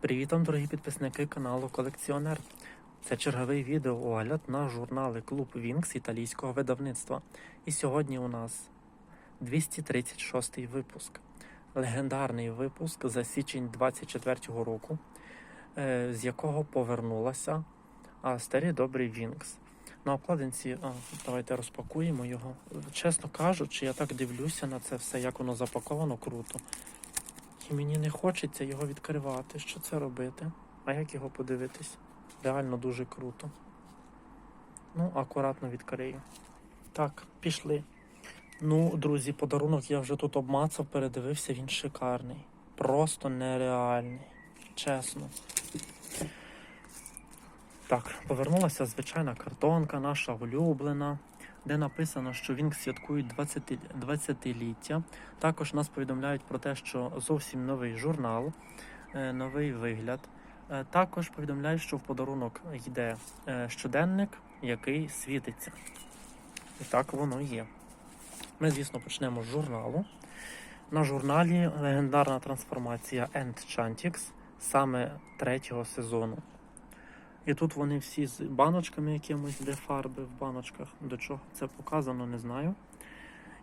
Привіт вам, дорогі підписники каналу Колекціонер. Це черговий відеоогляд на журнали Клуб Вінкс італійського видавництва. І сьогодні у нас 236 випуск. Легендарний випуск за січень 24-го року, е, з якого повернулася а, старий добрий Вінкс. На обкладинці, давайте розпакуємо його. Чесно кажучи, я так дивлюся на це все, як воно запаковано круто. І мені не хочеться його відкривати. Що це робити? А як його подивитись? Реально дуже круто. Ну, акуратно відкрию. Так, пішли. Ну, друзі, подарунок я вже тут обмацав, передивився, він шикарний. Просто нереальний. Чесно. Так, повернулася звичайна картонка, наша улюблена, де написано, що він святкують 20, 20-ліття. Також нас повідомляють про те, що зовсім новий журнал, е, новий вигляд. Е, Також повідомляють, що в подарунок йде е, щоденник, який світиться. І так воно є. Ми, звісно, почнемо з журналу. На журналі легендарна трансформація Enchantix саме третього сезону. І тут вони всі з баночками якимось, де фарби в баночках. До чого це показано, не знаю.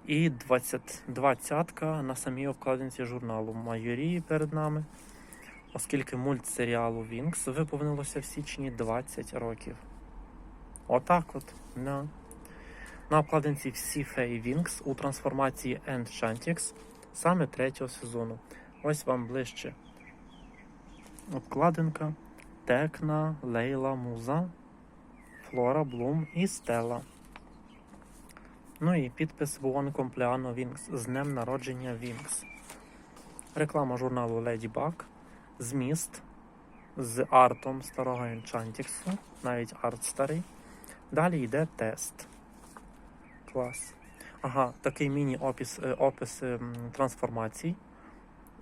І 20, двадцятка на самій обкладинці журналу Майорії перед нами. Оскільки мультсеріалу Вінкс виповнилося в січні 20 років. Отак от. На, на обкладинці всі феї Вінкс у трансформації Enchantix саме третього сезону. Ось вам ближче обкладинка. Текна, Лейла, Муза, Флора, Блум і Стелла. Ну і підпис Buon Compleanno Wings з днем народження Вінкс. Реклама журналу Lady Bug. Зміст з артом старого Enchantixу, навіть арт старий. Далі йде тест. Клас. Ага, такий міні-опис е, опис ем, трансформацій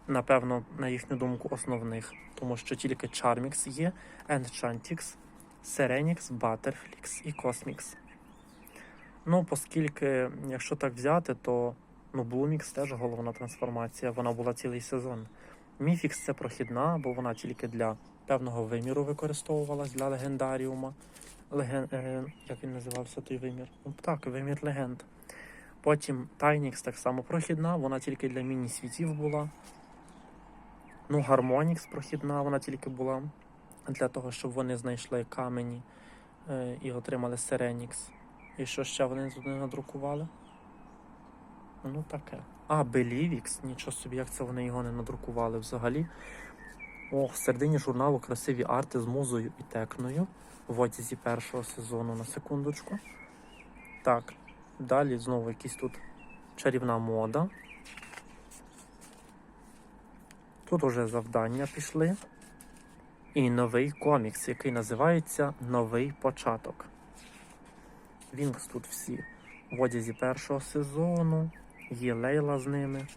напевно, на їхню думку, основних, тому що тільки Charmix є, Enchantix, Serenix, Butterflix і Cosmix. Ну, оскільки, якщо так взяти, то ну, Bloomix теж головна трансформація, вона була цілий сезон. Міфікс це прохідна, бо вона тільки для певного виміру використовувалась для легендаріума. Леген... е, Як він називався той вимір? Ну, так, вимір легенд. Потім Тайнікс так само прохідна, вона тільки для міні-світів була. Ну, Гармонікс прохідна, вона тільки була для того, щоб вони знайшли камені е, і отримали Серенікс. І що ще вони туди надрукували? Ну, таке. А, Белівікс, нічого собі, як це вони його не надрукували взагалі. О, в середині журналу красиві арти з музою і текною в одязі першого сезону на секундочку. Так, далі знову якісь тут чарівна мода. Тут уже завдання пішли. І новий комікс, який називається Новий початок. Вінкс тут всі в одязі першого сезону, є лейла з ними.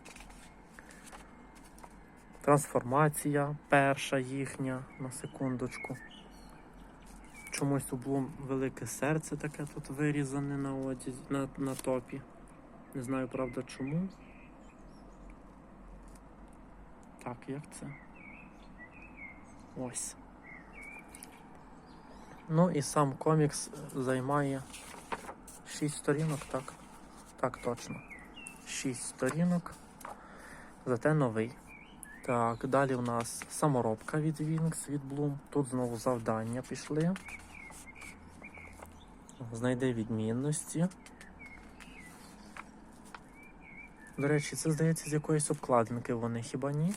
Трансформація перша їхня на секундочку. Чомусь у Блум велике серце таке тут вирізане на одязі, на, на топі. Не знаю, правда, чому. Так, як це? Ось. Ну і сам комікс займає 6 сторінок, так? Так, точно. 6 сторінок. Зате новий. Так, далі у нас саморобка від Wings, від Bloom. Тут знову завдання пішли. Знайди відмінності. До речі, це здається з якоїсь обкладинки вони, хіба ні?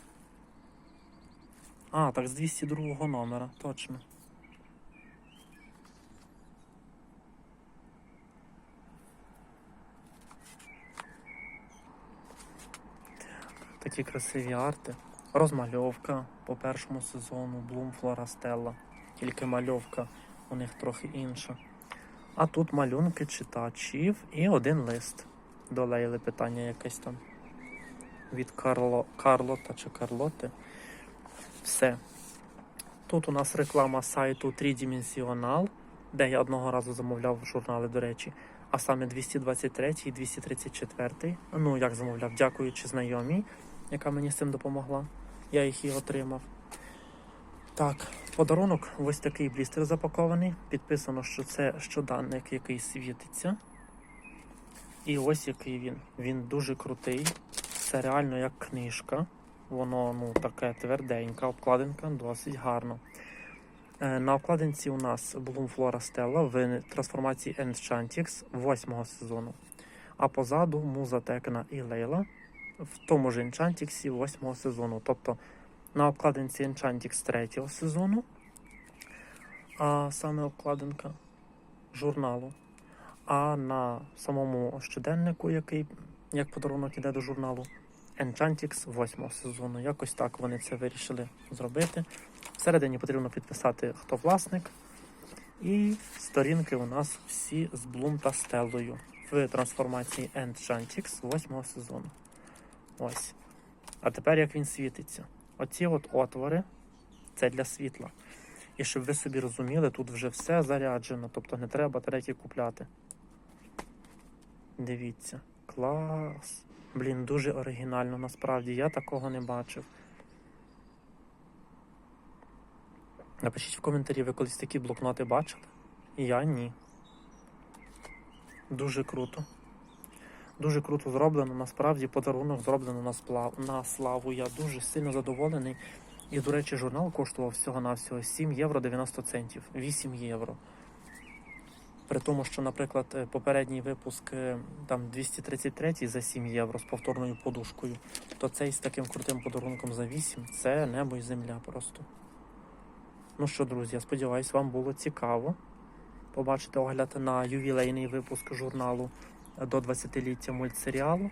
А, так з 202 номера, точно. Такі красиві арти. Розмальовка по першому сезону Flora Stella. Тільки мальовка у них трохи інша. А тут малюнки читачів і один лист. До Лейли питання якесь там. Від Карло... Карлота чи Карлоти. Все. Тут у нас реклама сайту Tridimensional, де я одного разу замовляв журнали, до речі, а саме 223 і 234. Ну, як замовляв, дякуючи знайомій, яка мені з цим допомогла. Я їх і отримав. Так, подарунок ось такий блістер запакований. Підписано, що це щоденник, який світиться. І ось який він. Він дуже крутий. Це реально як книжка. Воно ну, таке тверденька, обкладинка досить гарно. Е, На обкладинці у нас Bloom Flora Stella в трансформації Enchantix 8 сезону. А позаду Муза Текна і Лейла в тому ж Enchantix 8 сезону. Тобто на обкладинці Enchantix 3 сезону, а саме обкладинка журналу. А на самому щоденнику, який як подарунок іде до журналу, Enchantix 8 сезону. Якось так вони це вирішили зробити. Всередині потрібно підписати, хто власник. І сторінки у нас всі з Bloom та Стеллою в трансформації Enchantix 8 сезону. Ось. А тепер як він світиться. Оці от отвори це для світла. І щоб ви собі розуміли, тут вже все заряджено, тобто не треба батарейки купляти. Дивіться, клас. Блін, дуже оригінально насправді. Я такого не бачив. Напишіть в коментарі, ви колись такі блокноти бачили? Я ні. Дуже круто. Дуже круто зроблено. Насправді подарунок зроблено на, сплав... на славу. Я дуже сильно задоволений. І, до речі, журнал коштував всього-навсього 7 євро 90 центів. 8 євро. При тому, що, наприклад, е, попередній випуск е, там 233 за 7 євро з повторною подушкою, то цей з таким крутим подарунком за 8 це небо і земля просто. Ну що, друзі, я сподіваюся, вам було цікаво побачити огляд на ювілейний випуск журналу до 20-ліття мультсеріалу.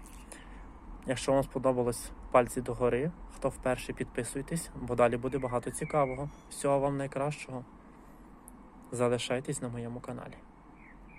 Якщо вам сподобалось пальці догори, хто вперше підписуйтесь, бо далі буде багато цікавого. Всього вам найкращого. Залишайтесь на моєму каналі.